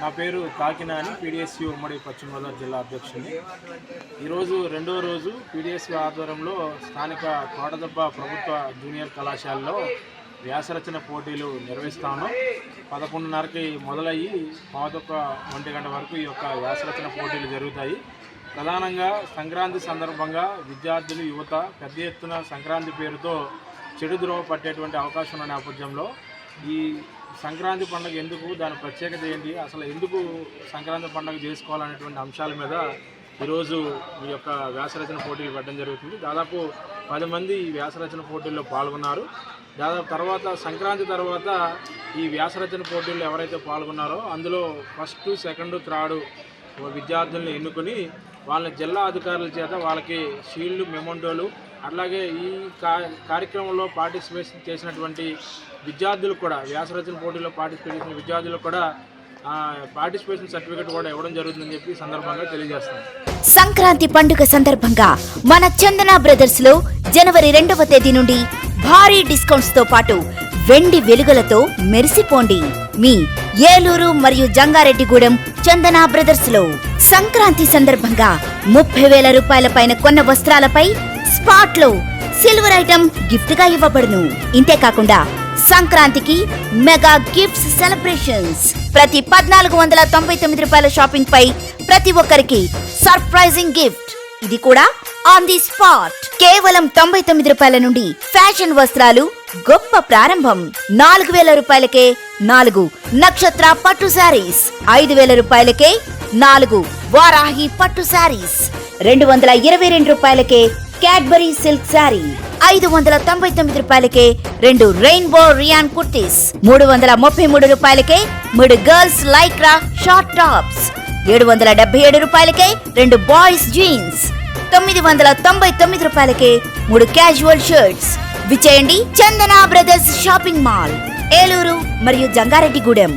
నా పేరు కాకినాని పీడిఎస్యు ఉమ్మడి పశ్చిమ గోదావరి జిల్లా అధ్యక్షుడిని. ఈరోజు రెండవ రోజు పీడిఎస్యు ఆధ్వర్యంలో స్థానిక కోటదెబ్బ ప్రభుత్వ జూనియర్ కళాశాలలో వ్యాసరచన పోటీలు నిర్వహిస్తాను పదకొండున్నరకి మొదలయ్యి పాదొక ఒంటి గంట వరకు ఈ యొక్క వ్యాసరచన పోటీలు జరుగుతాయి. ప్రధానంగా సంక్రాంతి సందర్భంగా విద్యార్థులు యువత పెద్ద ఎత్తున సంక్రాంతి పేరుతో చెడు ద్రోవ పట్టేటువంటి అవకాశం ఉన్న నేపథ్యంలో ఈ సంక్రాంతి పండుగ ఎందుకు దాని ప్రత్యేకత ఏంటి అసలు ఎందుకు సంక్రాంతి పండుగ చేసుకోవాలనేటువంటి అంశాల మీద ఈరోజు ఈ యొక్క వ్యాసరచన పోటీలు పెట్టడం జరుగుతుంది. దాదాపు పది మంది ఈ వ్యాసరచన పోటీల్లో పాల్గొన్నారు. దాదాపు తర్వాత సంక్రాంతి తర్వాత ఈ వ్యాసరచన పోటీల్లో ఎవరైతే పాల్గొన్నారో అందులో ఫస్ట్ సెకండ్ థర్డ్ విద్యార్థులను ఎన్నుకొని వాళ్ళ జిల్లా అధికారుల చేత వాళ్ళకి షీల్డ్ మెమోండోలు అట్లాగే ఈ కార్యక్రమంలో పార్టిసిపేషన్ చేసినటువంటి విద్యార్థులు కూడా వ్యాసరచన పోటీలో పార్టిసిపేట్ చేసిన విద్యార్థులకు కూడా పార్టిసిపేషన్ సర్టిఫికేట్ కూడా ఇవ్వడం జరుగుతుందని చెప్పి సందర్భంగా తెలియజేస్తాను సంక్రాంతి పండుగ సందర్భంగా మన చందన బ్రదర్స్లో జనవరి రెండవ తేదీ నుండి భారీ డిస్కౌంట్స్తో పాటు వెండి వెలుగులతో మెరిసిపోండి. మీ ఏలూరు మరియు జంగారెడ్డిగూడెం చందన బ్రదర్స్లో సంక్రాంతి సందర్భంగా ముప్పై వేల రూపాయల పైన కొన్న వస్త్రాలపై స్పాట్లో సిల్వర్ ఐటమ్ గిఫ్ట్గా ఇవ్వబడును ఇంతేకాకుండా సంక్రాంతికి మెగా గిఫ్ట్స్ సెలబ్రేషన్స్. ప్రతి పద్నాలుగు వందల తొంభై తొమ్మిది రూపాయల షాపింగ్ పై ప్రతి ఒక్కరికి సర్ప్రైజింగ్ గిఫ్ట్. ఇది కూడా ఆన్ ది స్పాట్. కేవలం తొంభై తొమ్మిది రూపాయల నుండి ఫ్యాషన్ వస్త్రాలు గొప్ప ప్రారంభం. నాలుగు వేల రూపాయలకే నాలుగు నక్షత్ర పట్టు శారీస్. ఐదు వేల రూపాయలకే నాలుగు వారాహి పట్టు శారీస్. రెండు వందల ఇరవై రెండు రూపాయలకే క్యాడ్బరీ సిల్క్ శారీ. ఐదు వందల తొంభై తొమ్మిది రూపాయలకే రెండు రెయిన్బో రియాన్ కుర్తీస్. మూడు వందల ముప్పై మూడు రూపాయలకే మూడు గర్ల్స్ లైక్రా షార్ట్ టాప్స్. ఏడు వందల డెబ్బై ఏడు రూపాయలకే రెండు బాయ్స్ జీన్స్. తొమ్మిది వందల తొంభై తొమ్మిది రూపాయలకే మూడు casual shirts. విచేయండి Chandana brothers shopping mall Eluru మరియు జంగారెడ్డిగూడెం.